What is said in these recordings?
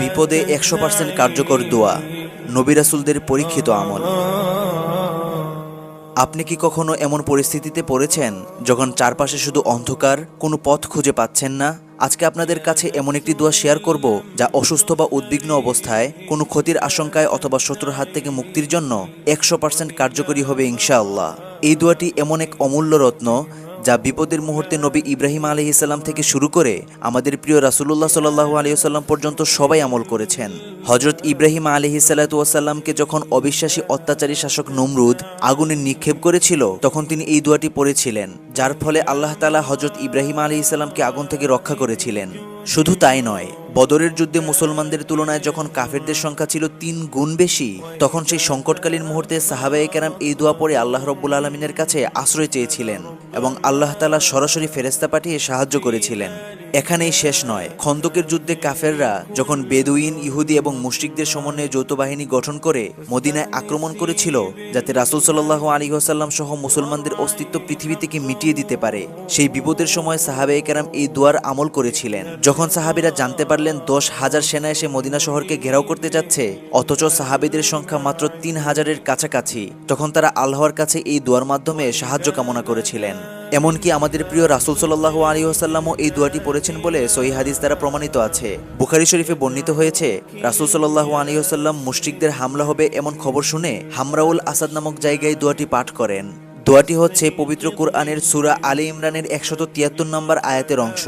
বিপদে একশো পার্সেন্ট কার্যকর দোয়া নবিরাসুলদের পরীক্ষিত আমল। আপনি কি কখনো এমন পরিস্থিতিতে পড়েছেন যখন চারপাশে শুধু অন্ধকার, কোনো পথ খুঁজে পাচ্ছেন না? আজকে আপনাদের কাছে এমন একটি দোয়া শেয়ার করব যা অসুস্থ বা উদ্বিগ্ন অবস্থায়, কোনো ক্ষতির আশঙ্কায় অথবা শত্রুর হাত থেকে মুক্তির জন্য একশো পার্সেন্ট কার্যকরী হবে ইনশাআল্লাহ। এই দোয়াটি এমন এক অমূল্য রত্ন যা বিপদের মুহূর্তে নবী ইব্রাহিম আলহিসাল্লাম থেকে শুরু করে আমাদের প্রিয় রাসুল্লাহ সাল্লাহু আলিয়াল্লাম পর্যন্ত সবাই আমল করেছেন। হজরত ইব্রাহিম আলহিসাল্লাতুয়াসাল্লামকে যখন অবিশ্বাসী অত্যাচারী শাসক নমরুদ আগুনে নিক্ষেপ করেছিল, তখন তিনি এই দোয়াটি পড়েছিলেন, যার ফলে আল্লাহ তালা হজরত ইব্রাহিম আলহিসাল্লামকে আগুন থেকে রক্ষা করেছিলেন। শুধু তাই নয় বদরের যুদ্ধে মুসলমানদের তুলনায় যখন কাফেরদের সংখ্যা ছিল তিন গুণ বেশি, তখন সেই সংকটকালীন মুহূর্তে সাহাবায়ে কেরাম এই দোয়া পড়ে আল্লাহ রব্বুল আলমিনের কাছে আশ্রয় চেয়েছিলেন এবং আল্লাহ তালা সরাসরি ফেরেস্তা পাঠিয়ে সাহায্য করেছিলেন। এখানেই শেষ নয়। খন্দকের যুদ্ধে কাফেররা যখন বেদুইন, ইহুদি এবং মুশরিকদের সমন্বয়ে যৌথ বাহিনী গঠন করে মদিনায় আক্রমণ করেছিল, যাতে রাসুল সাল্লাহ আলী ওসাল্লাম সহ মুসলমানদের অস্তিত্ব পৃথিবী থেকে মিটিয়ে দিতে পারে, সেই বিপদের সময় সাহাবে কেরাম এই দুয়ার আমল করেছিলেন। যখন সাহাবিরা জানতে পারলেন দশ হাজার সেনা এসে মদিনা শহরকে ঘেরাও করতে যাচ্ছে, অথচ সাহাবিদের সংখ্যা মাত্র তিন হাজারের কাছাকাছি। তখন তারা আল্লাহর কাছে এই দুয়ার মাধ্যমে সাহায্য কামনা করেছিলেন। এমনকি আমাদের প্রিয় রাসুল সাল্লাহ আলী আসাল্লামও এই দোয়াটি পড়েছেন বলে সহি হাদিস দ্বারা প্রমাণিত আছে। বুখারি শরীফে বর্ণিত হয়েছে, রাসুল সাল্লাহ আলী আসাল্লাম মুশরিকদের হামলা হবে এমন খবর শুনে হামরাউল আসাদ নামক জায়গায় দোয়াটি পাঠ করেন। দোয়াটি হচ্ছে পবিত্র কুরআনের সুরা আলী ইমরানের একশত তিয়াত্তর নম্বর আয়াতের অংশ।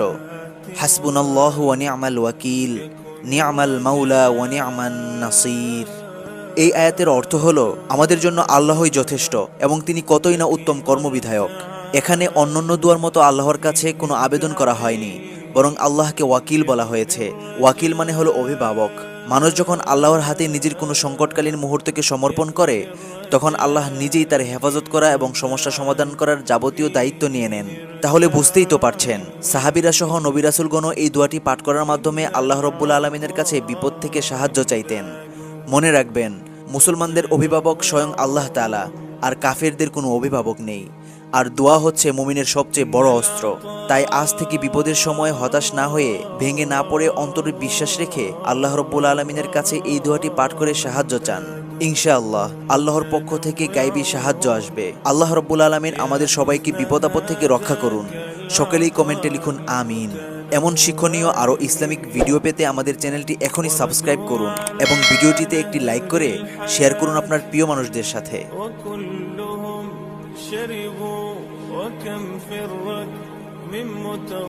হাসবুনাল্লাহ ওয়ানি আমাল ওয়াকিল নিয়ামাল মাউলা ওয়ানি আমান নাসির। এই আয়াতের অর্থ হল, আমাদের জন্য আল্লাহই যথেষ্ট এবং তিনি কতই না উত্তম কর্মবিধায়ক। এখানে অন্যান্য দুয়ার মতো আল্লাহর কাছে কোনো আবেদন করা হয়নি, বরং আল্লাহকে ওয়াকিল বলা হয়েছে। ওয়াকিল মানে হলো অভিভাবক। মানুষ যখন আল্লাহর হাতে নিজের কোনো সংকটকালীন মুহূর্তকে সমর্পণ করে, তখন আল্লাহ নিজেই তার হেফাজত করা এবং সমস্যা সমাধান করার যাবতীয় দায়িত্ব নিয়ে নেন। তাহলে বুঝতেই তো পারছেন, সাহাবিরা সহ নবিরাসুলগণ এই দোয়াটি পাঠ করার মাধ্যমে আল্লাহ রব্বুল আলমিনের কাছে বিপদ থেকে সাহায্য চাইতেন। মনে রাখবেন, মুসলমানদের অভিভাবক স্বয়ং আল্লাহ তালা আর কাফেরদের কোনো অভিভাবক নেই। আর দোয়া হচ্ছে মুমিনের সবচেয়ে বড় অস্ত্র। তাই আজ থেকে বিপদের সময় হতাশ না হয়ে, ভেঙে না পড়ে অন্তরে বিশ্বাস রেখে আল্লাহ রব্বুল আলমিনের কাছে এই দোয়াটি পাঠ করে সাহায্য চান। ইনশাআল্লাহ, আল্লাহর পক্ষ থেকে গাইবি সাহায্য আসবে। আল্লাহ রব্বুল আলমিন আমাদের সবাইকে বিপদ আপদ থেকে রক্ষা করুন। সকলেই কমেন্টে লিখুন, আমিন। এমন শিক্ষণীয় আরও ইসলামিক ভিডিও পেতে আমাদের চ্যানেলটি এখনই সাবস্ক্রাইব করুন এবং ভিডিওটিতে একটি লাইক করে শেয়ার করুন আপনার প্রিয় মানুষদের সাথে। شربوا وكم فرت من متوى